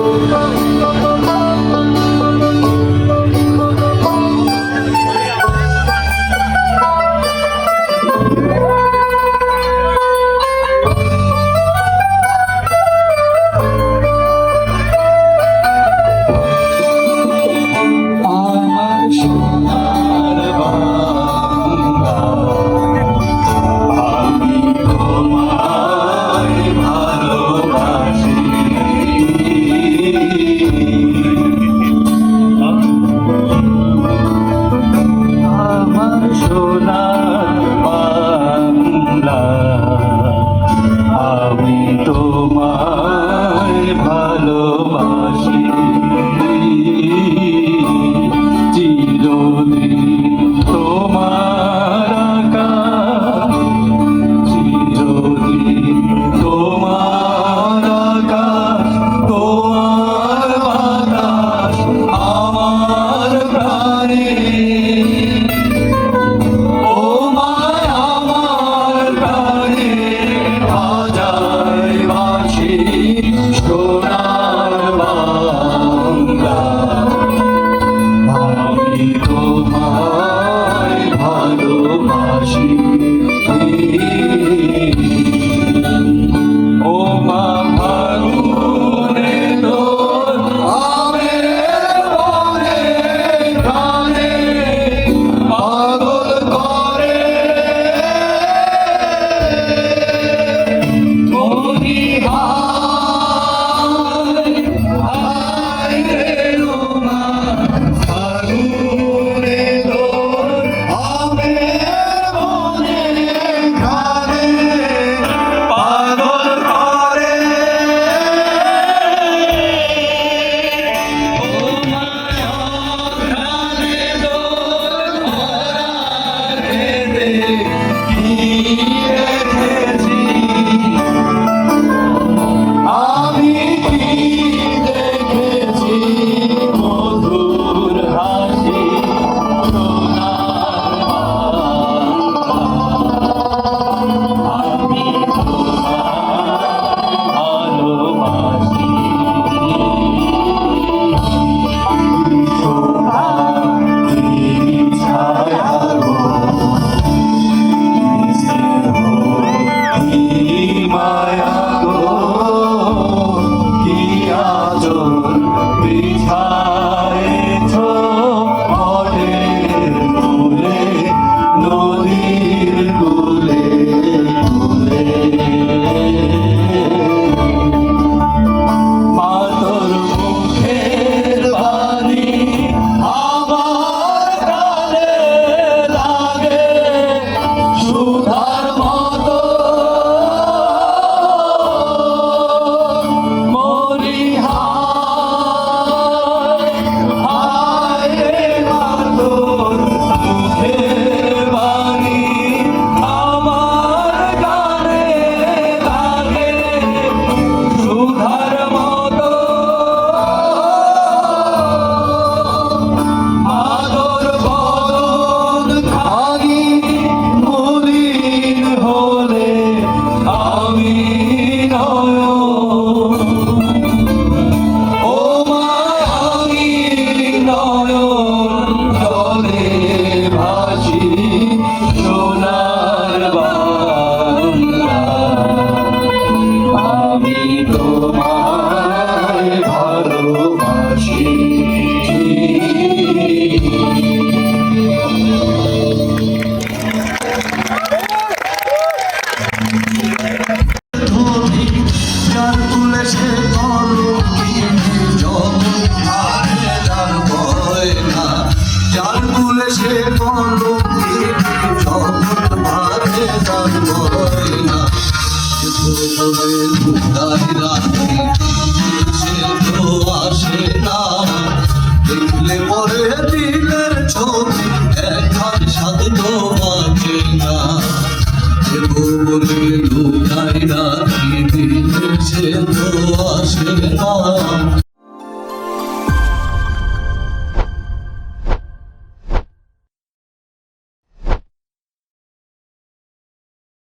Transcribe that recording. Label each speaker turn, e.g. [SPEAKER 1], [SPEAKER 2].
[SPEAKER 1] Oh, তোলা Thank you. নদীর কুলে কুলে সে কোনো জগৎ মাঝে জন্ম না